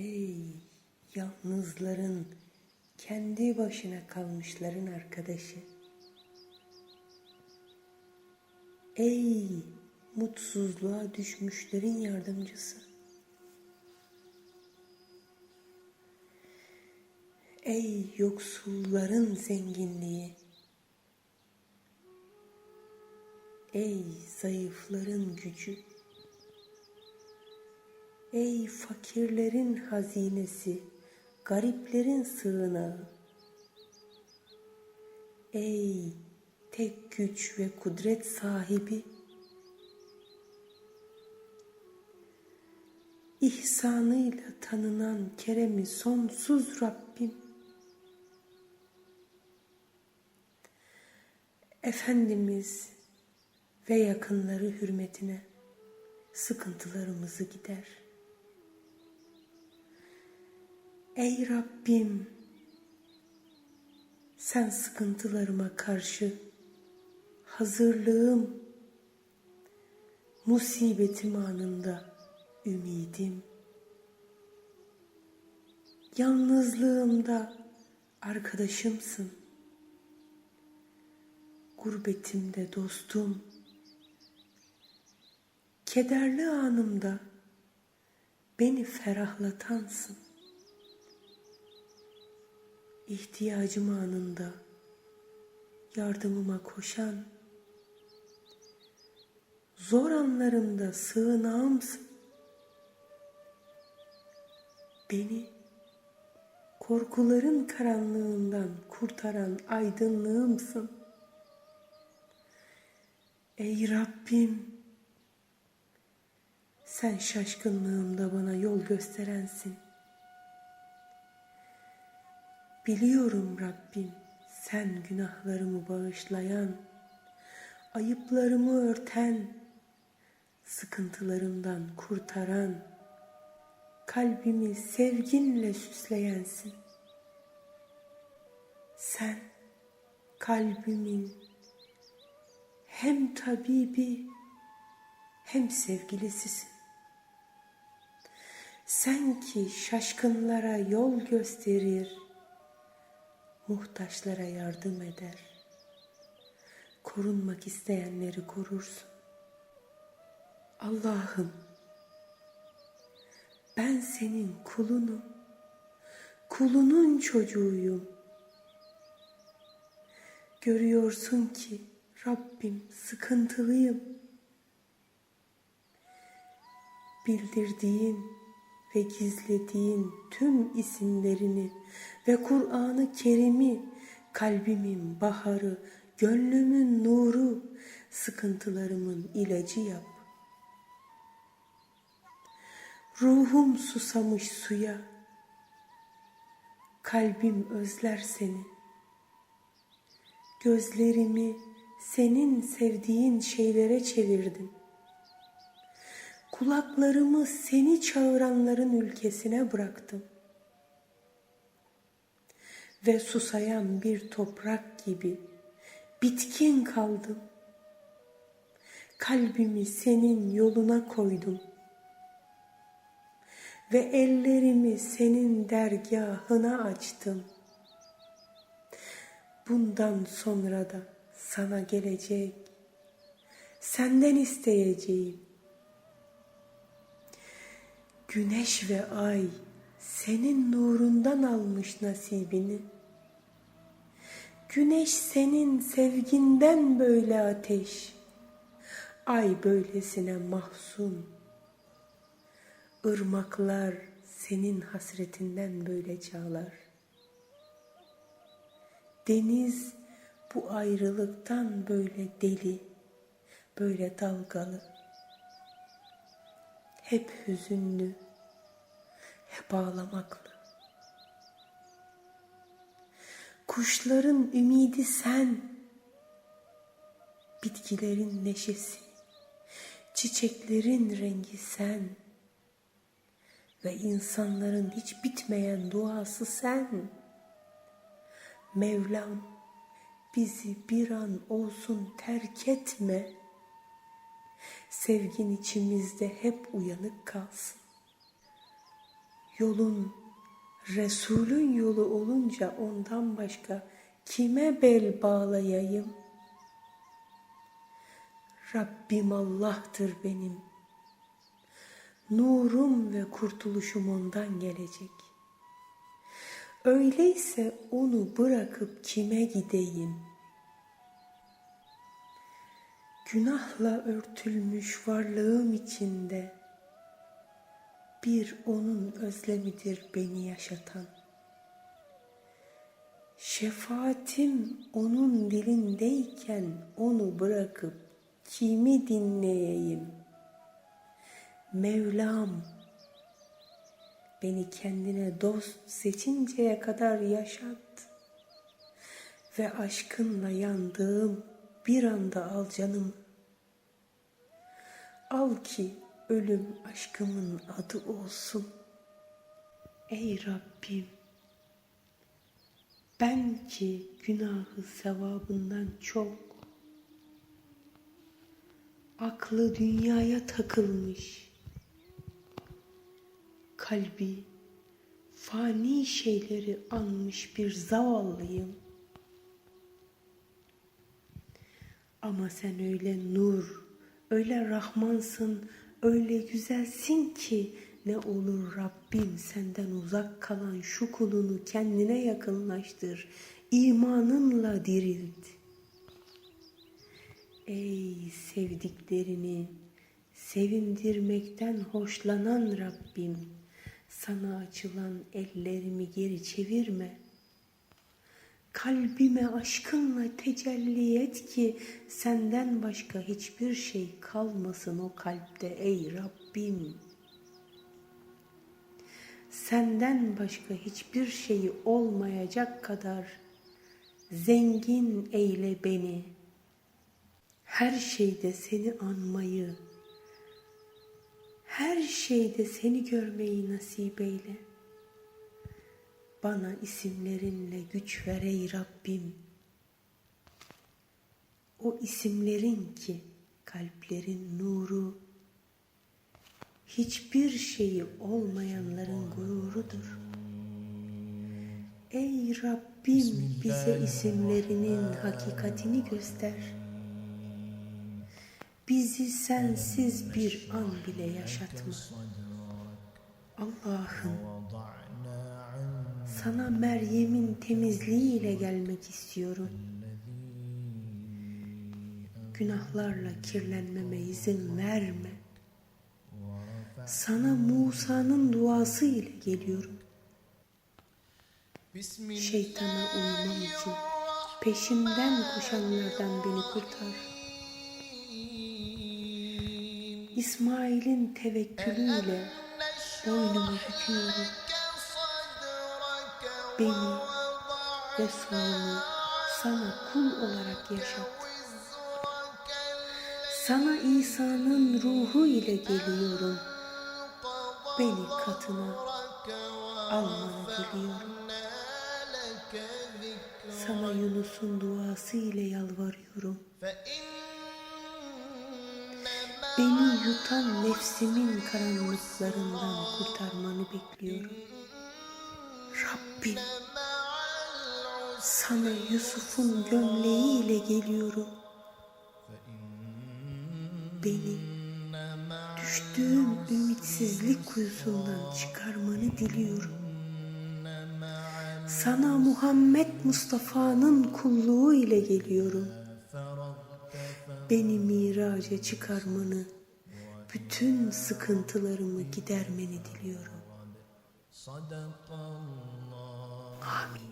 Ey yalnızların, kendi başına kalmışların arkadaşı. Ey mutsuzluğa düşmüşlerin yardımcısı. Ey yoksulların zenginliği. Ey zayıfların gücü. Ey fakirlerin hazinesi, gariplerin sığınağı. Ey tek güç ve kudret sahibi. İhsanıyla tanınan keremi sonsuz Rabbim. Efendimiz ve yakınları hürmetine sıkıntılarımızı gider. Ey Rabbim, sen sıkıntılarıma karşı hazırlığım, musibetim anında ümidim, yalnızlığımda arkadaşımsın, gurbetimde dostum, kederli anımda beni ferahlatansın. İhtiyacım anında yardımıma koşan, zor anlarımda sığınağımsın. Beni korkuların karanlığından kurtaran aydınlığımsın. Ey Rabbim, sen şaşkınlığımda bana yol gösterensin. Biliyorum Rabbim, sen günahlarımı bağışlayan, ayıplarımı örten, sıkıntılarımdan kurtaran, kalbimi sevginle süsleyensin. Sen kalbimin hem tabibi hem sevgilisisin. Sen ki şaşkınlara yol gösterir, muhtaçlara yardım eder. Korunmak isteyenleri korursun. Allah'ım ben senin kulunum. Kulunun çocuğuyum. Görüyorsun ki Rabbim sıkıntılıyım. Bildirdiğin ve gizlediğin tüm isimlerini ve Kur'an-ı Kerim'i kalbimin baharı, gönlümün nuru, sıkıntılarımın ilacı yap. Ruhum susamış suya, kalbim özler seni. Gözlerimi senin sevdiğin şeylere çevirdim. Kulaklarımı seni çağıranların ülkesine bıraktım. Ve susayan bir toprak gibi bitkin kaldım. Kalbimi senin yoluna koydum. Ve ellerimi senin dergahına açtım. Bundan sonra da sana gelecek, senden isteyeceğim Güneş ve ay senin nurundan almış nasibini. Güneş senin sevginden böyle ateş. Ay böylesine mahzun. Irmaklar senin hasretinden böyle çağlar. Deniz bu ayrılıktan böyle deli, böyle dalgalı hep hüzünlü, hep ağlamaklı. Kuşların ümidi sen, bitkilerin neşesi, çiçeklerin rengi sen ve insanların hiç bitmeyen duası sen. Mevlam bizi bir an olsun terk etme.'' Sevgin içimizde hep uyanık kalsın. Yolun Resulün yolu olunca ondan başka kime bel bağlayayım? Rabbim Allah'tır benim. Nurum ve kurtuluşum ondan gelecek. Öyleyse onu bırakıp kime gideyim? Günahla örtülmüş varlığım içinde bir onun özlemidir beni yaşatan. Şefaatim onun dilindeyken onu bırakıp kimi dinleyeyim? Mevlam beni kendine dost seçinceye kadar yaşat ve aşkınla yandığım bir anda al canım. Al ki ölüm aşkımın adı olsun. Ey Rabbim, ben ki günahı sevabından çok, aklı dünyaya takılmış, kalbi fani şeyleri anmış bir zavallıyım. Ama sen öyle nur, öyle rahmansın, öyle güzelsin ki ne olur Rabbim senden uzak kalan şu kulunu kendine yakınlaştır, imanınla dirilt. Ey sevdiklerini sevindirmekten hoşlanan Rabbim, sana açılan ellerimi geri çevirme.'' Kalbime aşkınla tecelli et ki senden başka hiçbir şey kalmasın o kalpte ey Rabbim. Senden başka hiçbir şeyi olmayacak kadar zengin eyle beni. Her şeyde seni anmayı, her şeyde seni görmeyi nasip eyle.'' Bana isimlerinle güç ver ey Rabbim. O isimlerin ki kalplerin nuru, hiçbir şeyi olmayanların gururudur. Ey Rabbim bize isimlerinin hakikatini göster. Bizi sensiz bir an bile yaşatma. Allah'ım sana Meryem'in temizliğiyle gelmek istiyorum. Günahlarla kirlenmeme izin verme. Sana Musa'nın duası ile geliyorum. Şeytana uymam için peşimden koşanlardan beni kurtar. İsmail'in tevekkülüyle boynumu büküyorum beni ve sonumu sana kul olarak yaşat. Sana İsa'nın ruhu ile geliyorum. Beni katına almanı diliyorum. Sana Yunus'un duası ile yalvarıyorum. Beni yutan nefsimin karanlıklarından kurtarmanı bekliyorum. Rabbim sana Yusuf'un gömleğiyle geliyorum. Beni düştüğüm ümitsizlik kuyusundan çıkarmanı diliyorum. Sana Muhammed Mustafa'nın kulluğu ile geliyorum. Beni miraca çıkarmanı, bütün sıkıntılarımı gidermeni diliyorum. صدق الله.